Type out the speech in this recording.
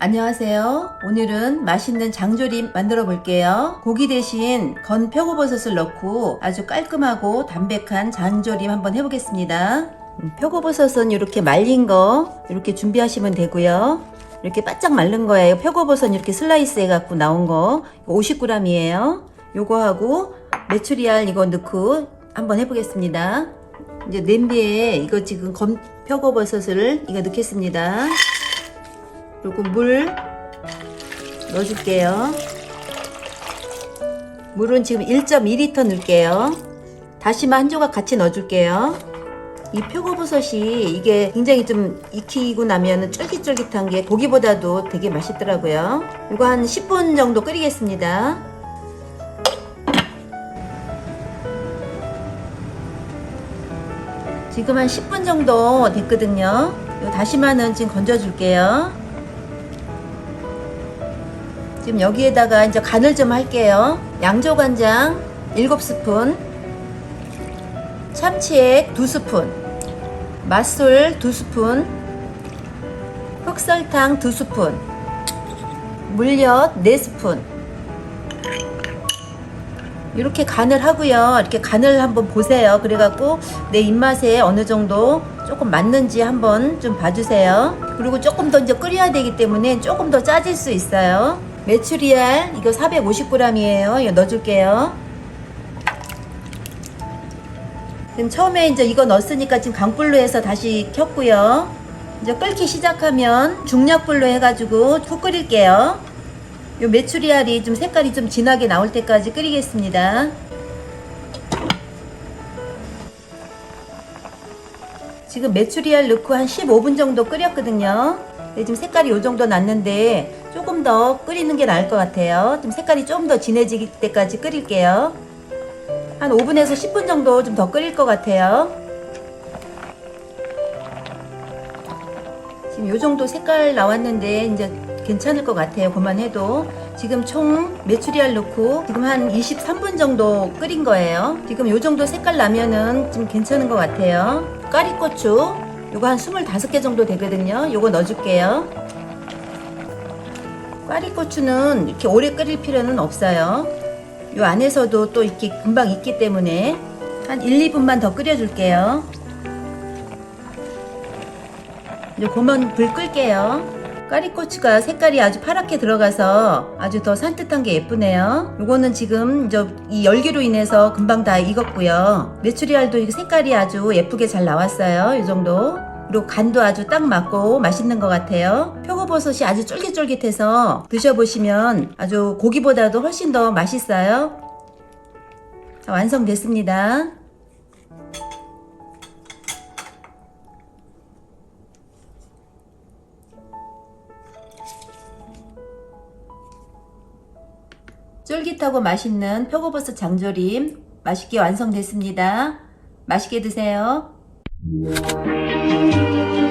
안녕하세요. 오늘은 맛있는 장조림 만들어 볼게요. 고기 대신 건 표고버섯을 넣고 아주 깔끔하고 담백한 장조림 한번 해보겠습니다. 음, 표고버섯은 이렇게 말린 거 이렇게 준비하시면 되고요. 이렇게 바짝 마른 거예요. 표고버섯 이렇게 슬라이스 해갖고 나온 거 50g이에요. 요거 하고 메추리알 이거 넣고 한번 해보겠습니다. 이제 냄비에 이거 지금 검 표고버섯을 이거 넣겠습니다. 그리고 물 넣어줄게요. 물은 지금 1.2리터 넣을게요. 다시마 한 조각 같이 넣어줄게요. 이 표고버섯이 이게 굉장히 좀 익히고 나면 쫄깃쫄깃한 게 고기보다도 되게 맛있더라고요. 이거 한 10분 정도 끓이겠습니다. 지금 한 10분 정도 됐거든요. 이 다시마는 지금 건져줄게요. 지금 여기에다가 이제 간을 좀 할게요. 양조간장 7스푼, 참치액 2스푼, 맛술 2스푼, 흑설탕 2스푼, 물엿 4스푼. 이렇게 간을 하고요. 이렇게 간을 한번 보세요. 그래갖고 내 입맛에 어느 정도 조금 맞는지 한번 좀 봐주세요. 그리고 조금 더 이제 끓여야 되기 때문에 조금 더 짜질 수 있어요. 메추리알 이거 450g이에요. 이거 넣어줄게요. 지금 처음에 이제 이거 넣었으니까 지금 강불로 해서 다시 켰고요. 이제 끓기 시작하면 중약불로 해가지고 푹 끓일게요. 요 메추리알이 좀 색깔이 좀 진하게 나올 때까지 끓이겠습니다. 지금 메추리알 넣고 한 15분 정도 끓였거든요. 네, 지금 색깔이 요 정도 났는데 조금 더 끓이는 게 나을 것 같아요. 좀 색깔이 좀 더 진해질 때까지 끓일게요. 한 5분에서 10분 정도 좀 더 끓일 것 같아요. 지금 요 정도 색깔 나왔는데 이제 괜찮을 것 같아요. 그만 해도 지금 총 메추리알 넣고 지금 한 23분 정도 끓인 거예요. 지금 요 정도 색깔 나면은 좀 괜찮은 것 같아요. 까리고추 요거 한 25개 정도 되거든요. 요거 넣어줄게요. 까리고추는 이렇게 오래 끓일 필요는 없어요. 요 안에서도 또 이렇게 금방 익기 때문에 한 1, 2분만 더 끓여줄게요. 이제 그만 불 끌게요. 까리고추가 색깔이 아주 파랗게 들어가서 아주 더 산뜻한 게 예쁘네요. 요거는 지금 저이 열기로 인해서 금방 다 익었고요. 메추리알도 이 색깔이 아주 예쁘게 잘 나왔어요. 이 정도. 그리고 간도 아주 딱 맞고 맛있는 것 같아요. 표고버섯이 아주 쫄깃쫄깃해서 드셔보시면 아주 고기보다도 훨씬 더 맛있어요. 자, 완성됐습니다. 쫄깃하고 맛있는 표고버섯 장조림 맛있게 완성됐습니다. 맛있게 드세요. Música